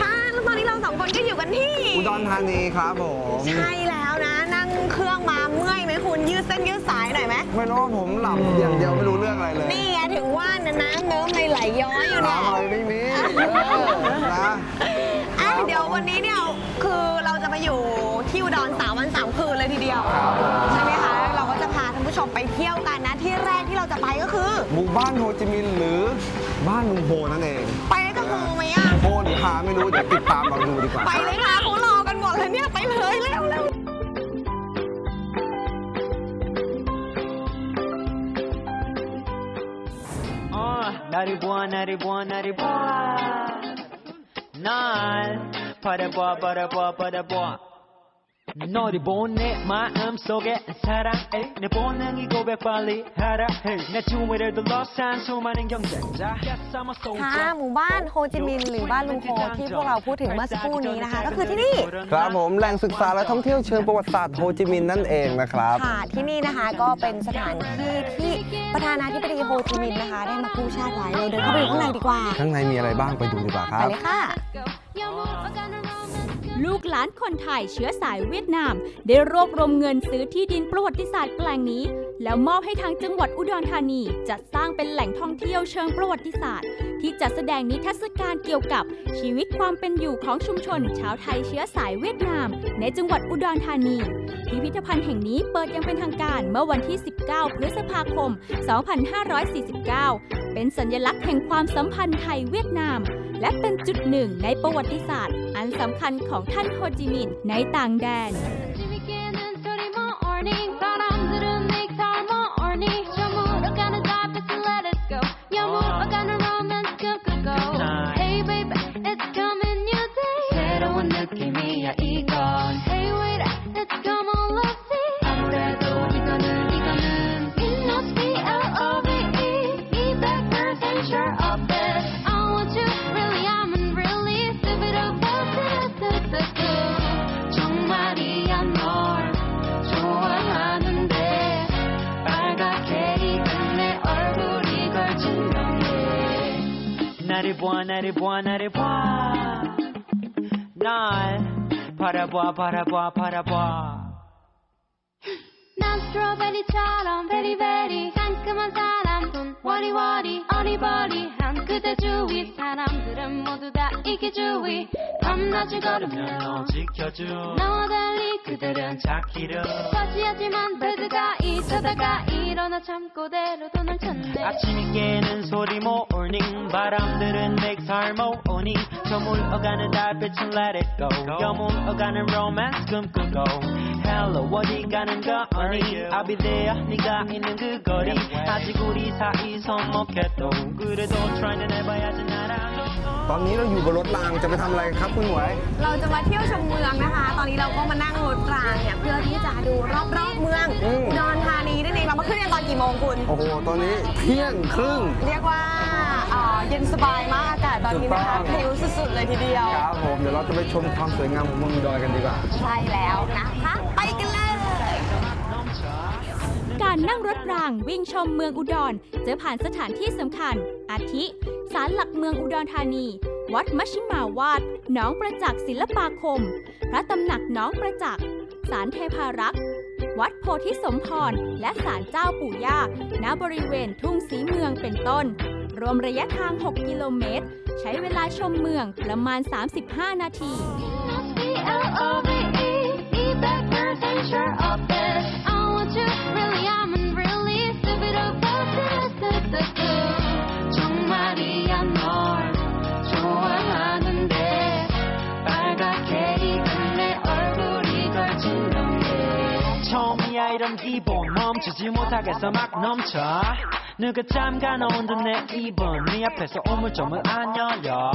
ค่ะแล้วตอนนี้เราสองคนก็อยู่กันที่ อุดรธานีครับผมใช่แล้วนะ นั่งเครื่องมาเมื่อยไหมคุณยืดเส้นยืดสายหน่อยไหมไม่รู้ว่าผมหลับอย่างเดียวไม่รู้เรื่องอะไรเลยนี่ไงถึงว่านะน้ำเนิ้มเลยไหลย้อยอยู่เนี่ยน้ำอะไรไม่มีเออนะอะเดี๋ยววันนี้เนี่ยคือเราจะมาอยู่ที่อุดรสามวันสามคืนเลยทีเดียว ใช่ไหมคะเราก็จะพาท่านผู้ชมไปเที่ยวกันนะที่แรกที่เราจะไปก็คือ หมู่บ้านโฮจิมินห์หรือบ้านลุงโฮนั่นเอง ไปได้ก็คือไหมอะาไม่รู้ เดี๋ยวติดตามลองดูดีกว่า ไปเลยค่ะเขารอกันหมดเลยเนี่ยไปเลยเร็วเร็วนาริบัวนาริบัวนาริบัวนานปะเดบัวปะเดบัวปะเดบัว 너를 본 내 마음속에 사랑해 내 본능이 고백 빨리 하라 해내 주위를 둘러싼 수많은 경쟁자 뺏어먹 ค่ะ 쏘자 หมู่บ้านโฮจิมินห์หรือบ้านลุงโฮที่พวกเราพูดถึงเมื่อสักครู่นี้นะคะ ก็คือที่นี่ ครับผมแหล่งศึกษาและท่องเที่ยวเชิงประวัติศาสตร์โฮจิมินห์นั่นเองนะครับ ค่ะที่นี่นะคะก็เป็นสถานที่ที่ประธานาธิบดีโฮจิมินห์นะคะ ได้มากู้ชาติไว้เราเดินเข้าไปดูข้างในดีกว่า ข้างในมีอะไรบ้างไปดูดีกว่าค ไป รับ เลยค่ะ ลูกหลานคนไทยเชื้อสายเวียดนาม ได้รวบรวมเงินซื้อที่ดินประวัติศาสตร์แปลงนี้ แล้วมอบให้ทางจังหวัดอุดรธานีจัดสร้างเป็นแหล่งท่องเที่ยวเชิงประวัติศาสตร์ ที่จัดแสดงนิทรรศการเกี่ยวกับชีวิตความเป็นอยู่ของชุมชน ชาวไทยเชื้อสายเวียดนาม ในจังหวัดอุดรธานี พิพิธภัณฑ์แห่งนี้เปิดอยังเป็นทางการเมื่อวันที่ 19 พฤษภาคม 2549 เป็นสัญลักษณ์แห่งความสัมพันธ์ไทยเวียดนาม และเป็นจุดหนึ่งในประวัติศาสตร์ อันสำคัญของท่านโฮจิมินห์ในต่างแดน 나를 보아 나를 보아 나를 보아. 날 바라보아 바라보아 바라보아. 난 스트로베리처럼 베리 베리 상큼한 사람 돈 워리워리 어리버리한 그대 주위 사람들은 모두 다 이기주의 밤낮을 걸으며 너 지켜줘. 너와 달리 그들은 찾기를. 과지하지만 배드가 있어다가 일어나 참고대로 돈을 찾네. 아침이 깨는 소리 모 닝 바람들은 맥살 모으니 저물어가는 달빛은 let it go 여물어가는 romance 꿈꾸고 Hello 어디 가는 거니 I'll be there 네가 있는 그 거리 아직 우리 사이 서먹해도 그래도 try는 해봐야지 나랑 ตอนนี้เราอยู่บนรถรางจะไปทำอะไรครับคุณหมวย เราจะมาเที่ยวชมเมืองนะคะ ตอนนี้เราก็มานั่งรถรางเนี่ยเพื่อที่จะดูรอบๆเมือง อืม อุดรธานีนั่นเองเรามาขึ้นกันตอนกี่โมงคุณ โอ้โห ตอนนี้เที่ยงครึ่ง เรียกว่าเ อ่อเย็นสบายมากอากาศตอนนี้นะคะถูกต้องพริ้วสุดๆเลยทีเดียว ครับผมเดี๋ยวเราจะไปชมความสวยงามของเมืองอุดอยกันดีกว่า ใช่แล้วนะคะ ไปกันเลย การนั่งรถรางวิ่งชมเมืองอุดรจะผ่านสถานที่สำคัญ อาทิศาลหลักเมืองอุดรธานี วัดมชชิมาวาดหนองประจักษ์ศิลปาคม พระตำหนักหนองประจักษ์ศาลเทพารักษ์ วัดโพธิสมพร และศาลเจ้าปู่ย่า ณ บริเวณทุ่งสีเมืองเป็นต้น รวมระยะทาง 6 กิโลเมตร ใช้เวลาชมเมืองประมาณ 35 นาที 처음이야. 이런 기분 멈추지 못하겠어. 막 넘쳐. 누가 잠가 놓은 듯 내 입은 네 앞에서 우물쭈물 안 열려